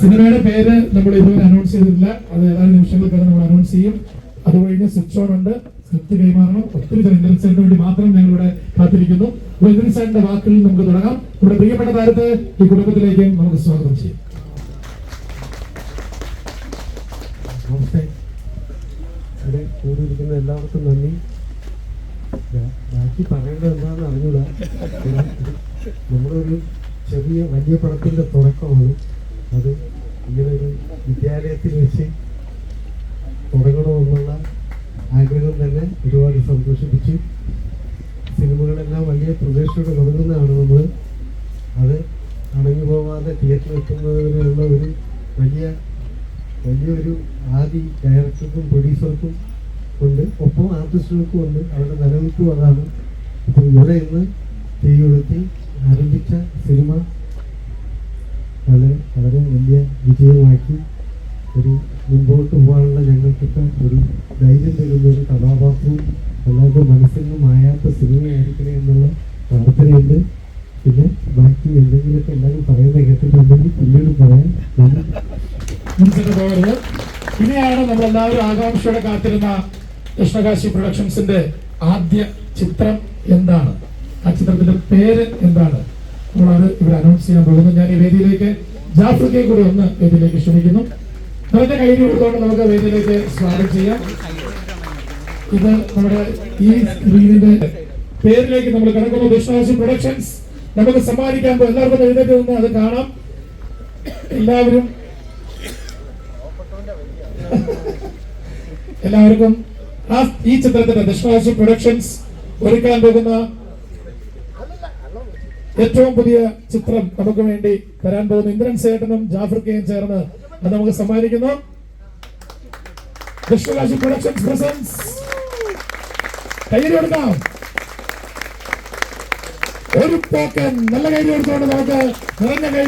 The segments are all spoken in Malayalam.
സിനിമയുടെ പേര് നമ്മൾ ഇതുവരെ അനൗൺസ് ചെയ്തിട്ടില്ല. അത് ഏതാനും നിമിഷങ്ങൾക്കകം നമ്മൾ അനൗൺസ് ചെയ്യും. അത് കഴിഞ്ഞ് സ്വിച്ച് ഓൺ ഉണ്ട്. സ്ക്രിപ്റ്റ് കൈമാറണം. ഒത്തിരി ഇന്ദ്രൻ സാറിന് വേണ്ടി മാത്രം ഞങ്ങൾ ഇവിടെ കാത്തിരിക്കുന്നു. അപ്പോൾ ഇന്ദ്രൻ സാറിന്റെ വാക്കുകളിൽ നമുക്ക് തുടങ്ങാം. നമ്മുടെ പ്രിയപ്പെട്ട താരത്തെ ഈ കുടുംബത്തിലേക്ക് നമുക്ക് സ്വാഗതം ചെയ്യാം. നമസ്തേ. എല്ലാവർക്കും നന്ദി. ബാക്കി പറയേണ്ടത് എന്താണെന്ന് അറിഞ്ഞൂടാ നമ്മളൊരു ചെറിയ വലിയ പടത്തിന്റെ തുടക്കമാണ്. ഒരു വിദ്യാലയത്തിൽ വെച്ച് തുടങ്ങണമെന്നുള്ള ആഗ്രഹം തന്നെ ഒരുപാട് സന്തോഷിപ്പിച്ചു സിനിമകളെല്ലാം വലിയ പ്രതീക്ഷയോടെ തുടങ്ങുന്നതാണ് നമ്മൾ അത് അണഞ്ഞു പോവാതെ തിയേറ്ററിൽ എത്തുന്നതിനുള്ള ഒരു വലിയ വലിയൊരു ആദി ഡയറക്ടർക്കും പ്രൊഡ്യൂസർക്കും ഉണ്ട്. ഒപ്പം ആർട്ടിസ്റ്റുകൾക്കും ഉണ്ട്. അവരുടെ നിലനിൽപ്പും അതാണ്. അപ്പോൾ ഇവിടെ ഇന്ന് തീ ആരംഭിച്ച സിനിമ വളരെ വളരെ വലിയ വിജയമാക്കി ഒരു മുമ്പോട്ട് പോകാനുള്ള ഞങ്ങൾക്കൊക്കെ ഒരു ധൈര്യം തരുന്ന ഒരു കഥാപാത്രവും അല്ലാതെ മനസ്സിൽ നിന്നും മായാത്ത സിനിമയായിരിക്കണേ എന്നുള്ള പ്രാർത്ഥനയുണ്ട്. പിന്നെ ബാക്കി എന്തെങ്കിലുമൊക്കെ എല്ലാവരും പറയുന്നത് കേട്ടിട്ടുണ്ടെങ്കിൽ പിന്നീട് പറയാം. പിന്നെയാണ് എല്ലാവരും ആകാംക്ഷയോടെ കാത്തിരുന്ന കൃഷ്ണകാശി പ്രൊഡക്ഷൻസിന്റെ ആദ്യ ചിത്രം എന്താണ്? ആ ചിത്രത്തിന്റെ പേര് എന്താണ്? നമ്മളത് ഇവിടെ അനൗൺസ് ചെയ്യാൻ പോകുന്നു. ഞാൻ ഈ വേദിയിലേക്ക് ജാഫ്രിക്കയെ കൂടി ഒന്ന് വേദിയിലേക്ക് ക്ഷണിക്കുന്നു. നിറഞ്ഞ കയ്യിൽ കൊടുത്തുകൊണ്ട് നമുക്ക് വേദിയിലേക്ക് സ്വാഗതം ചെയ്യാം. ഇത് നമ്മുടെ ഈ സ്ക്രീനിന്റെ പേരിലേക്ക് നമ്മൾ കിടക്കുന്നു വിശ്വാസി പ്രൊഡക്ഷൻസ്. നമുക്ക് സമ്മാനിക്കാൻ പോകും എല്ലാവർക്കും എഴുന്നേറ്റ് നിന്ന് അത് കാണാം. എല്ലാവരും എല്ലാവർക്കും ആ ഈ ചിത്രത്തിന്റെ ദക്ഷിണാശി പ്രൊഡക്ഷൻസ് ഒരുക്കാൻ പോകുന്ന ഏറ്റവും പുതിയ ചിത്രം നമുക്ക് വേണ്ടി തരാൻ പോകുന്ന ഇന്ദ്രൻ സേട്ടനും ജാഫർ കെയും ചേർന്ന് അത് നമുക്ക് സമ്മാനിക്കുന്നു. കൃഷ്ണരാശി പ്രൊഡക്ഷൻസ് പ്രസൻസ് കയ്യിൽ കൊടുക്കാം. ഒരു പോക്കൻ നല്ല കൈ കൊടുത്തുകൊണ്ട് നമുക്ക് നിറഞ്ഞ കൈ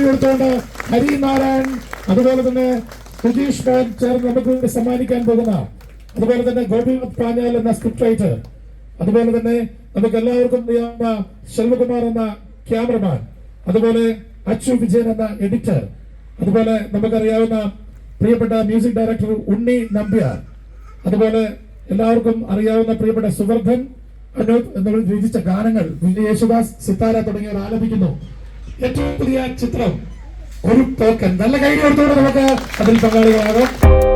ഹരി നാരായൺ അതുപോലെ തന്നെ സുജീഷ് മാൻ ചേർന്ന് നമുക്ക് വേണ്ടി സമ്മാനിക്കാൻ പോകുന്ന അതുപോലെ തന്നെ ഗോപിനാഥ് പാഞ്ഞാൽ എന്ന സ്ക്രിപ്റ്റ് റൈറ്റർ അതുപോലെ തന്നെ നമുക്ക് എല്ലാവർക്കും അറിയാവുന്ന ശെൽവകുമാർ എന്ന ക്യാമറമാൻ അതുപോലെ അച്ചു വിജയൻ എന്ന എഡിറ്റർ അതുപോലെ നമുക്കറിയാവുന്ന പ്രിയപ്പെട്ട മ്യൂസിക് ഡയറക്ടർ ഉണ്ണി നമ്പ്യാർ. അതുപോലെ എല്ലാവർക്കും അറിയാവുന്ന പ്രിയപ്പെട്ട സുവർദ്ധൻ അനൂപ് എന്നിവർ രചിച്ച ഗാനങ്ങൾ വിജയ് യേശുദാസ് സിത്താര തുടങ്ങിയവർ ആലപിക്കുന്നു. ഏറ്റവും പുതിയ ചിത്രം ഒരു ടോക്കൻ നല്ല കൈ കൊടുത്തോടെ നമുക്ക് അതിൽ പങ്കാളികളാകാം.